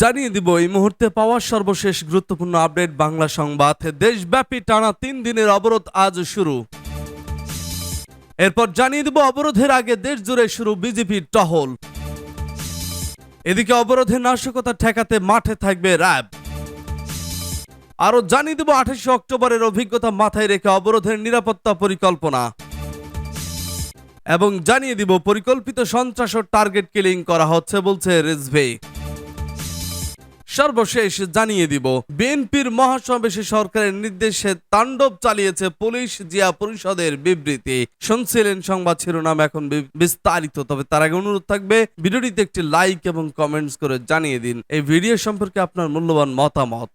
জানিয়ে দিব, এই মুহূর্তে পাওয়া সর্বশেষ গুরুত্বপূর্ণ আপডেট বাংলা সংবাদ। দেশব্যাপী টানা তিন দিনের অবরোধ আজ শুরু। এরপর জানিয়ে দিব, অবরোধের আগে দেশ জুড়ে শুরু বিজেপির টহল। এদিকে অবরোধের নাশকতা ঠেকাতে মাঠে থাকবে র্যাব। আরও জানিয়ে দেব, আঠাশে অক্টোবরের অভিজ্ঞতা মাথায় রেখে অবরোধের নিরাপত্তা পরিকল্পনা। এবং জানিয়ে দিব, পরিকল্পিত সন্ত্রাস ও টার্গেট কিলিং করা হচ্ছে, বলছে রিজভি। সর্বশেষ জানিয়ে দিব, বিএনপির মহাসমাবেশে সরকারের নির্দেশে তাণ্ডব চালিয়েছে পুলিশ জিয়া পরিষদের বিবৃতি। শুনছিলেন সংবাদ শিরোনাম এখন বিস্তারিত, তবে তার আগে অনুরোধ থাকবে, ভিডিওটিতে একটি লাইক এবং কমেন্টস করে জানিয়ে দিন। এই ভিডিও সম্পর্কে আপনার মূল্যবান মতামত।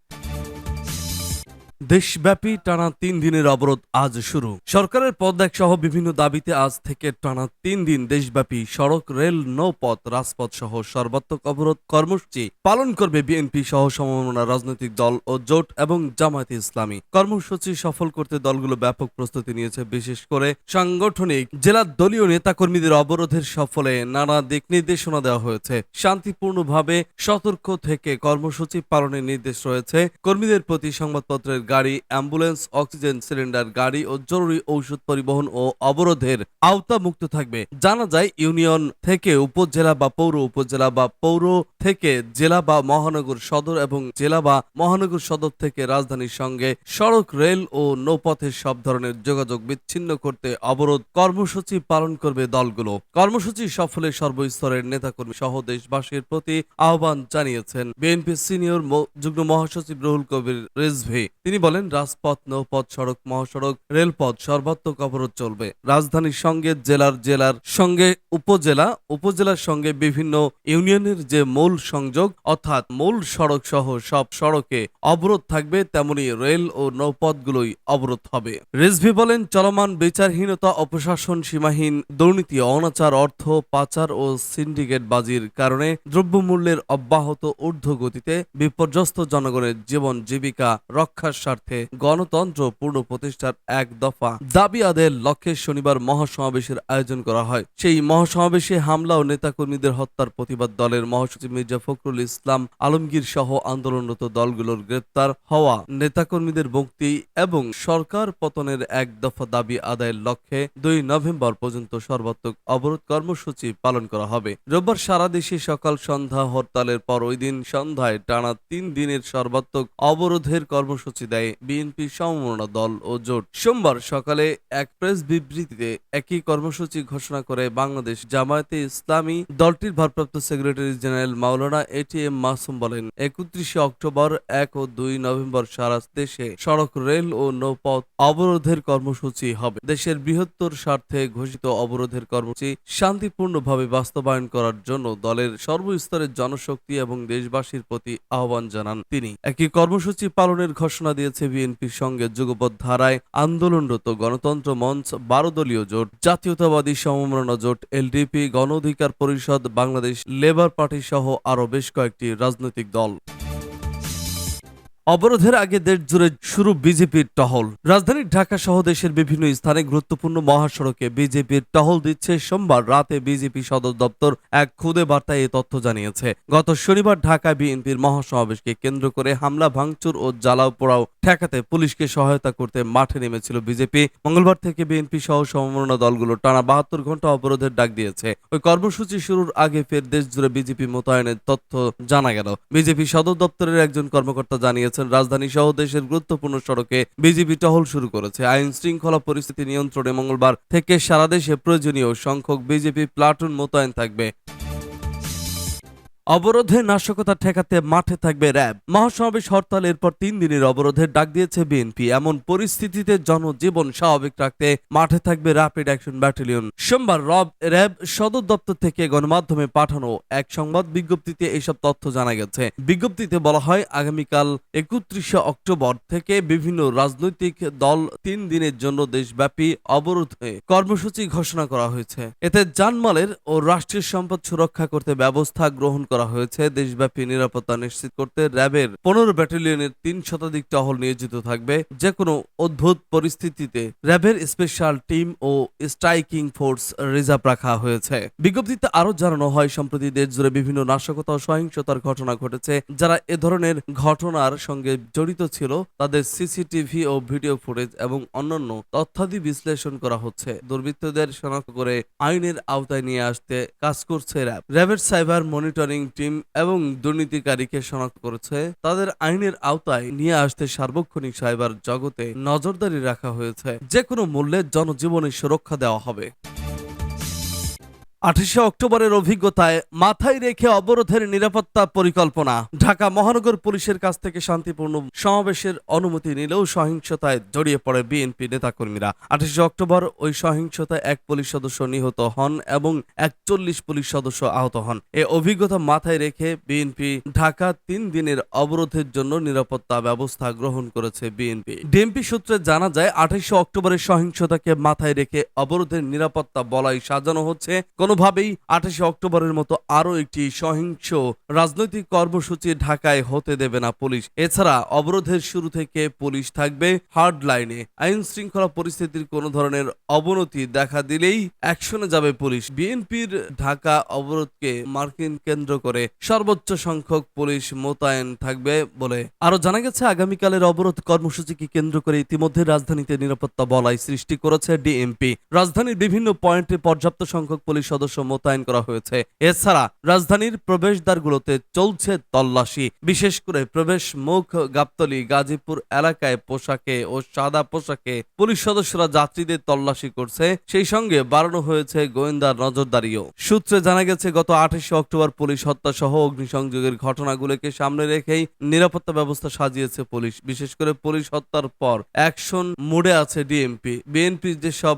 দেশব্যাপী টানা তিন দিনের অবরোধ আজ শুরু। সরকারের পদত্যাগ সহ বিভিন্ন দাবিতে আজ থেকে টানা তিন দিন দেশব্যাপী সড়ক, রেল, নৌপথ রাজপথ সহ সর্বাত্মক অবরোধ কর্মসূচি পালন করবে বিএনপি সহ সমমনা রাজনৈতিক দল ও জোট এবং জামায়াতে ইসলামী। কর্মসূচি সফল করতে দলগুলো ব্যাপক প্রস্তুতি নিয়েছে, বিশেষ করে সাংগঠনিক জেলার দলীয় নেতাকর্মীদের অবরোধের সফলে নানা দিক নির্দেশনা দেওয়া হয়েছে। শান্তিপূর্ণভাবে সতর্ক থেকে কর্মসূচি পালনের নির্দেশ রয়েছে। কর্মীদের প্রতি সংবাদপত্রের গাড়ি, অ্যাম্বুলেন্স, অক্সিজেন, সিলিন্ডার, গাড়ি ও জরুরি ঔষধ পরিবহন ও অবরোধের আওতা মুক্ত থাকবে। জানা যায়, ইউনিয়ন থেকে উপজেলা বা পৌর উপজেলা বা পৌর থেকে জেলা বা মহানগর সদর এবং জেলা বা মহানগর সদর থেকে রাজধানীর সঙ্গে সড়ক, রেল ও নৌপথের সব ধরনের যোগাযোগ বিচ্ছিন্ন করতে অবরোধ কর্মসূচি পালন করবে দলগুলো। কর্মসূচি সফলে সর্বস্তরের নেতাকর্মী সহ দেশবাসীর প্রতি আহ্বান জানিয়েছেন বিএনপি সিনিয়র যুগ্ম মহাসচিব রুহুল কবির রিজভি। তিনি বলেন, রাজপথ, নৌপথ, সড়ক, মহাসড়ক, রেলপথ সর্বাত্মক অবরোধ চলবে। রাজধানীর সঙ্গে জেলার জেলার সঙ্গে উপজেলা, উপজেলার সঙ্গে বিভিন্ন ইউনিয়নের যে মূল সংযোগ, অর্থাৎ মূল সড়ক সহ সব সড়কে অবরোধ থাকবে, তেমনি রেল ও নৌপথগুলোই অবরোধ হবে। রিজভি বলেন, চলমান বিচারহীনতা, অপশাসন সীমাহীন দুর্নীতি, অনাচার, অর্থ পাচার ও সিন্ডিকেট বাজির কারণে দ্রব্যমূল্যের অব্যাহত ঊর্ধ্ব গতিতে বিপর্যস্ত জনগণের জীবন জীবিকা রক্ষার স্বার্থে গণতন্ত্র পূর্ণ প্রতিষ্ঠার এক দফা দাবি আদায়ের লক্ষ্যে শনিবার মহাসমাবেশের আয়োজন করা হয়। সেই মহাসমাবেশে হামলা ও নেতাকর্মীদের হত্যার প্রতিবাদ দলের মহাসচিব মির্জা ফখরুল ইসলাম, আলমগীর সহ আন্দোলনরত দলগুলোর গ্রেপ্তার হওয়া, নেতাকর্মীদের মুক্তি এবং সরকার পতনের এক দফা দাবি আদায়ের লক্ষ্যে দুই নভেম্বর পর্যন্ত সর্বাত্মক অবরোধ কর্মসূচি পালন করা হবে। রোববার সারা দেশে সকাল সন্ধ্যা হরতালের পর ওই দিন সন্ধ্যায় টানা তিন দিনের সর্বাত্মক অবরোধের কর্মসূচি দেয় বিএনপি সমমনা দল ও জোট। সোমবার সকালে এক প্রেস বিবৃতিতে একই কর্মসূচি ঘোষণা করে বাংলাদেশ জামায়াতে ইসলামী দলটির ভারপ্রাপ্ত secretary general Maulana ATM Masum বলেন, একত্রিশে অক্টোবর এক ও দুই নভেম্বর সারা দেশে সড়ক, রেল ও নৌপথ অবরোধের কর্মসূচি হবে। দেশের বৃহত্তর স্বার্থে ঘোষিত অবরোধের কর্মসূচি শান্তিপূর্ণভাবে বাস্তবায়ন করার জন্য দলের সর্বস্তরের জনশক্তি এবং দেশবাসীর প্রতি আহ্বান জানান তিনি। একই কর্মসূচি পালনের ঘোষণা দিয়েছে বিএনপির সঙ্গে যুগপথ ধারায় আন্দোলনরত গণতন্ত্র মঞ্চ বারো দলীয় জোট, জাতীয়তাবাদী সমমনা জোট, এলডিপি গণ অধিকার পরিষদ, বাংলাদেশ লেবার পার্টি সহ আরও বেশ কয়েকটি রাজনৈতিক দল। অবরোধের আগে দেশ জুড়ে শুরু বিজেপির টহল। রাজধানীর ঢাকা সহ দেশের বিভিন্ন স্থানে গুরুত্বপূর্ণ মহাসড়কে বিজেপির টহল দিচ্ছে সোমবার রাতে বিজেপি সদর দপ্তর। এক খুদে বার্তায় এই তথ্য জানিয়েছে। গত শনিবার ঢাকায় বিএনপির মহাসমাবেশকে কেন্দ্র করে হামলা, ভাঙচুর ও জ্বালাও পোড়াও ঠেকাতে পুলিশকে সহায়তা করতে মাঠে নেমেছিল বিজেপি। মঙ্গলবার থেকে বিএনপি সহ সমমনা দলগুলো টানা বাহাত্তর ঘণ্টা অবরোধের ডাক দিয়েছে। ওই কর্মসূচি শুরুর আগে ফের দেশ জুড়ে বিজেপি মোতায়েনের তথ্য জানা গেল। বিজেপি সদর দপ্তরের একজন কর্মকর্তা জানিয়েছেন, রাজধানী সহ দেশের গুরুত্বপূর্ণ সড়কে বিজেপি টহল শুরু করেছে। আইন শৃঙ্খলা পরিস্থিতি নিয়ন্ত্রণে মঙ্গলবার থেকে সারা দেশে প্রয়োজনীয় সংখ্যক বিজেপি প্লাটুন মোতায়েন থাকবে। অবরোধে নাশকতা ঠেকাতে মাঠে থাকবে র্যাব। মহাসমাবেশ হরতাল এরপর তিন দিনের অবরোধের ডাক দিয়েছে বিএনপি। এমন পরিস্থিতিতে জনজীবন স্বাভাবিক রাখতে মাঠে থাকবে র্যাপিড অ্যাকশন ব্যাটালিয়ন সোমবার রব, র্যাব, সদর দপ্তর থেকে গণমাধ্যমে পাঠানো এক সংবাদ বিজ্ঞপ্তিতে এসব তথ্য জানা গেছে। বিজ্ঞপ্তিতে বলা হয়, আগামীকাল একত্রিশে অক্টোবর থেকে বিভিন্ন রাজনৈতিক দল তিন দিনের জন্য দেশব্যাপী অবরোধে কর্মসূচি ঘোষণা করা হয়েছে। এতে জানমালের ও রাষ্ট্রীয় সম্পদ সুরক্ষা করতে ব্যবস্থা গ্রহণ করা করা হয়েছে। দেশব্যাপী নিরাপত্তা নিশ্চিত করতে র্যাবের পনেরো ব্যাটালিয়নের তিন শতাধিক টহল নিয়োজিত থাকবে যে কোনো অদ্ভুত পরিস্থিতিতে। র্যাবের স্পেশাল টিম ও স্ট্রাইকিং ফোর্স রিজার্ভ রাখা হয়েছে। বিজ্ঞপ্তিতে আরও জানানো হয়, সম্প্রতি দেশ জুড়ে বিভিন্ন নাশকতা ও সহিংসতার ঘটনা ঘটেছে। যারা এ ধরনের ঘটনার সঙ্গে জড়িত ছিল, তাদের সিসিটিভি ও ভিডিও ফুটেজ এবং অন্যান্য তথ্যাদি বিশ্লেষণ করা হচ্ছে। দুর্বৃত্তদের শনাক্ত করে আইনের আওতায় নিয়ে আসতে কাজ করছে র্যাব। র্যাবের সাইবার মনিটরিং টিম এবং দুর্নীতিকারীকে শনাক্ত করেছে। তাদের আইনের আওতায় নিয়ে আসতে সার্বক্ষণিক সাইবার জগতে নজরদারি রাখা হয়েছে। যে কোনো মূল্যে জনজীবনের সুরক্ষা দেওয়া হবে। আঠাশে অক্টোবরের অভিজ্ঞতায় মাথায় রেখে অবরোধের নিরাপত্তা পরিকল্পনা। ঢাকা মহানগর পুলিশের কাছ থেকে শান্তিপূর্ণ সমাবেশের অনুমতি নিলেও সহিংসতায় জড়িয়ে পড়ে বিএনপি নেতাকর্মীরা। আঠাশে অক্টোবর ওই সহিংসতায় এক পুলিশ সদস্য নিহত হন এবং একচল্লিশ পুলিশ সদস্য আহত হন। এ অভিজ্ঞতা মাথায় রেখে বিএনপি ঢাকা তিন দিনের অবরোধের জন্য নিরাপত্তা ব্যবস্থা গ্রহণ করেছে বিএনপি। ডিএমপি সূত্রে জানা যায়, আঠাশে অক্টোবরের সহিংসতাকে মাথায় রেখে অবরোধের নিরাপত্তা বলাই সাজানো হচ্ছে। কোনোভাবেই আঠাশে অক্টোবরের মতো আরও একটি সহিংস রাজনৈতিক কর্মসূচি ঢাকায় হতে দেবে না পুলিশ। এছাড়া অবরোধের শুরু থেকে পুলিশ থাকবে হার্ড লাইনে। আইন শৃঙ্খলা পরিস্থিতির কোনো ধরনের অবনতি দেখা দিলেই অ্যাকশনে যাবে পুলিশ। বিএনপির ঢাকা অবরোধকে মার্কিন কেন্দ্র করে সর্বোচ্চ সংখ্যক পুলিশ মোতায়েন থাকবে বলে আরও জানা গেছে, আগামীকালের অবরোধ কর্মসূচিকে কেন্দ্র করে ইতিমধ্যে রাজধানীতে নিরাপত্তা বলয় সৃষ্টি করেছে ডিএমপি। রাজধানীর বিভিন্ন পয়েন্টে পর্যাপ্ত সংখ্যক পুলিশ সদস্য মোতায়েন করা হয়েছে। এছাড়া রাজধানীর প্রবেশদ্বারগুলোতে চলছে তল্লাশি। বিশেষ করে প্রবেশ মুখ গাবতলী গাজীপুর এলাকায় পোশাকে ও সাদা পোশাকে পুলিশ সদস্যরা যাত্রীদের তল্লাশি করছে। সেই সঙ্গে বাড়ানো হয়েছে গোয়েন্দার নজরদারিও। সূত্রে জানা গেছে, গত আঠাশে অক্টোবর পুলিশ হত্যা সহ অগ্নিসংযোগের ঘটনাগুলোকে সামনে রেখেই নিরাপত্তা ব্যবস্থা সাজিয়েছে পুলিশ। বিশেষ করে পুলিশ হত্যার পর অ্যাকশন মোডে আছে ডিএমপি। বিএনপি যেসব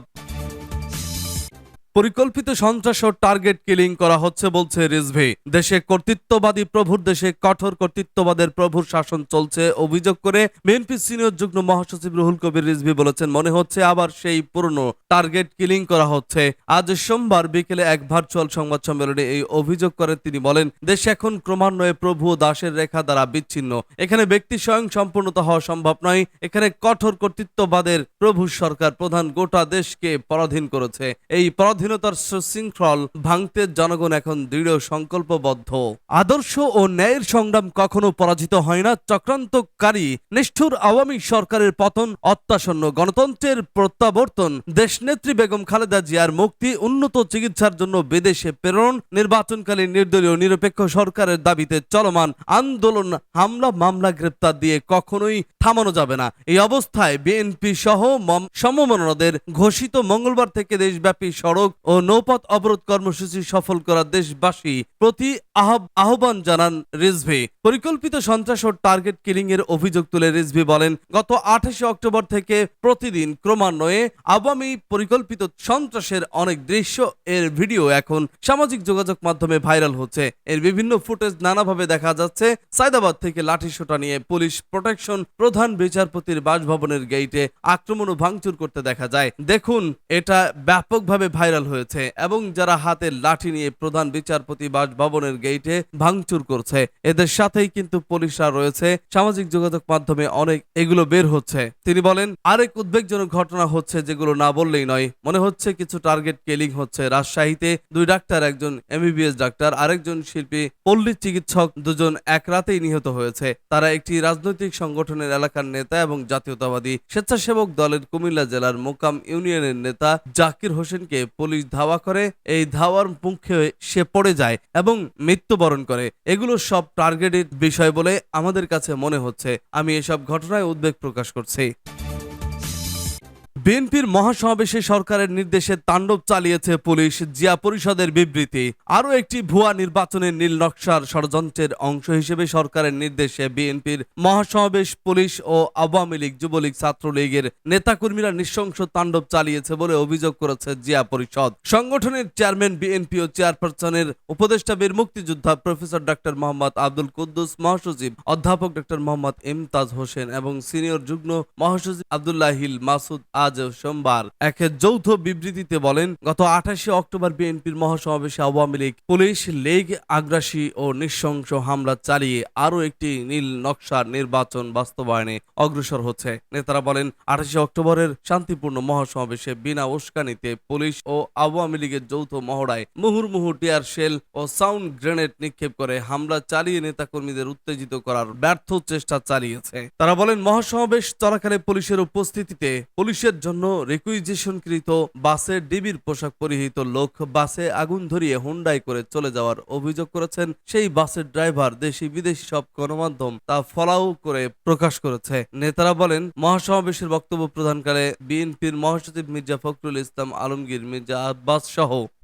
পরিকল্পিত সন্ত্রাস ও টার্গেট কিলিং করা হচ্ছে বলছে রিজভি। দেশে কর্তৃত্ববাদী প্রভুর, দেশে কঠোর কর্তৃত্ববাদের প্রভুর শাসন চলছে অভিযোগ করে বিএনপি সিনিয়র যুগ্ম মহাসচিব রুহুল কবির রিজভি বলেছেন, মনে হচ্ছে আবার সেই পুরনো টার্গেট কিলিং করা হচ্ছে। আজ সোমবার বিকেলে এক ভার্চুয়াল সংবাদ সম্মেলনে এই অভিযোগ করে তিনি, বলেন, দেশ এখন ক্রমান্বয়ে প্রভু ও দাসের রেখা দ্বারা বিচ্ছিন্ন। এখানে ব্যক্তি স্বয়ং সম্পূর্ণতা হওয়া সম্ভব নয়। এখানে কঠোর কর্তৃত্ববাদের প্রভু সরকার প্রধান গোটা দেশকে পরাধীন করেছে। এই পরাধীনতার সুশৃঙ্খল ভাঙতে জনগণ এখন দৃঢ় সংকল্পবদ্ধ। আদর্শ ও ন্যায়ের সংগ্রাম কখনো পরাজিত হয় না। চক্রান্তকারী, নিষ্ঠুর আওয়ামী সরকারের পতন অত্যাসন্ন গণতন্ত্রের প্রত্যাবর্তন। দেশনেত্রী বেগম খালেদা জিয়ার মুক্তি, উন্নত চিকিৎসার জন্য বিদেশে প্রেরণ, নির্বাচনকালীন নির্দলীয় নিরপেক্ষ সরকারের দাবিতে চলমান আন্দোলন, হামলা, মামলা, গ্রেপ্তার দিয়ে কখনোই থামানো যাবে না। এই অবস্থায় বিএনপি সহ মম- সমমনদের ঘোষিত মঙ্গলবার থেকে দেশব্যাপী সড়ক ও নৌপথ অবরোধ কর্মসূচি সফল করা দেশবাসী প্রতি আহ্ব- আহ্বান জানান রিজভি। পরিকল্পিত সন্ত্রাস ও টার্গেট কিলিং এর অভিযোগ তুলে রিজভি বলেন, গত আঠাশে অক্টোবর থেকে প্রতিদিন ক্রমান্বয়ে আওয়ামী পরিকল্পিত সন্ত্রাসের অনেক দৃশ্য এর ভিডিও এখন সামাজিক যোগাযোগ মাধ্যমে ভাইরাল হচ্ছে। এর বিভিন্ন ফুটেজ নানাভাবে দেখা যাচ্ছে। সায়দাবাদ থেকে লাঠিসোঁটা নিয়ে পুলিশ প্রোটেকশন প্রধান বিচারপতির বাসভবনের গেইটে আক্রমণ ও ভাঙচুর করতে দেখা যায়। দেখুন, এটা ব্যাপকভাবে ভাইরাল হয়েছে এবং যারা হাতে লাঠি নিয়ে প্রধান বিচারপতি বাসভবনের গেইটে ভাঙচুর করছে, এদের সাথেই কিন্তু পুলিশরা রয়েছে। সামাজিক যোগাযোগ মাধ্যমে অনেক এগুলো বের হচ্ছে। তিনি বলেন, আরেক উদ্বেগজনক ঘটনা হচ্ছে যেগুলো না বললেই নয়। মনে হচ্ছে কিছু টার্গেট কেলিং হচ্ছে। রাজশাহীতে দুই ডাক্তার, একজন এমবিবিএস ডাক্তার, আরেকজন শিল্পী। পল্লী চিকিৎসক দুজন এক রাতেই নিহত হয়েছে। তারা একটি রাজনৈতিক সংগঠনের এলাকার নেতা এবং জাতীয়তাবাদী স্বেচ্ছাসেবক দলের কুমিল্লা জেলার মোকাম ইউনিয়নের নেতা জাকির হোসেনকে পুলিশ ধাওয়া করে, এই ধাওয়ার মুখে সে পড়ে যায় এবং মৃত্যুবরণ করে। এগুলো সব টার্গেটেড বিষয় বলে আমাদের কাছে মনে হচ্ছে। আমি এসব ঘটনায় উদ্বেগ প্রকাশ করছি। বিএনপির মহাসমাবেশে সরকারের নির্দেশে তাণ্ডব চালিয়েছে পুলিশ, জিয়া পরিষদের বিবৃতি। আরও একটি ভুয়া নির্বাচনের নীল নকশার ষড়যন্ত্রের অংশ হিসেবে সরকারের নির্দেশে বিএনপির মহাসমাবেশ পুলিশ ও আওয়ামী লীগ, যুবলীগ, ছাত্রলীগের নেতাকর্মীরা নৃশংস তাণ্ডব চালিয়েছে বলে অভিযোগ করেছে জিয়া পরিষদ। সংগঠনের চেয়ারম্যান, বিএনপি ও চেয়ারপারসনের উপদেষ্টা বীর মুক্তিযোদ্ধা প্রফেসর ডক্টর মোহাম্মদ আব্দুল কুদ্দুস, মহাসচিব অধ্যাপক ডক্টর মোহাম্মদ ইমতাজ হোসেন এবং সিনিয়র যুগ্ম মহাসচিব আবদুল্লাহিল মাসুদ আজ সোমবার। এক যৌথ বিবৃতিতে বলেন, গত আঠাশে অক্টোবর বিএনপির মহাসমাবেশে আওয়ামী লীগ, পুলিশ, লীগ, আগ্রাসী ও নৃশংস হামলা চালিয়ে আরও একটি নীল নকশার নির্বাচন বাস্তবায়নে অগ্রসর হচ্ছে। নেতারা বলেন, আঠাশে অক্টোবরের শান্তিপূর্ণ মহাসমাবেশে বিনা উস্কানিতে পুলিশ ও আওয়ামী লীগের যৌথ মহড়ায় মুহুর্মুহু টিয়ার শেল ও সাউন্ড গ্রেনেড নিক্ষেপ করে হামলা চালিয়ে নেতাকর্মীদের উত্তেজিত করার ব্যর্থ চেষ্টা চালিয়েছে। তারা বলেন, মহাসমাবেশ চলাকালে পুলিশের উপস্থিতিতে পুলিশের জন্য রিকুইজিশনকৃত বাসে ডিবির পোশাক পরিহিত লোক বাসে আগুন ধরিয়ে হুন্ডাই করে চলে যাওয়ার অভিযোগ করেছেন সেই বাসের ড্রাইভার দেশি বিদেশি সব গণমাধ্যম তা ফলাও করে প্রকাশ করেছে। নেতারা বলেন, মহাসমাবেশের বক্তব্য প্রদানকালে বিএনপির মহাসচিব মির্জা ফখরুল ইসলাম আলমগীর, মির্জা আব্বাস সহ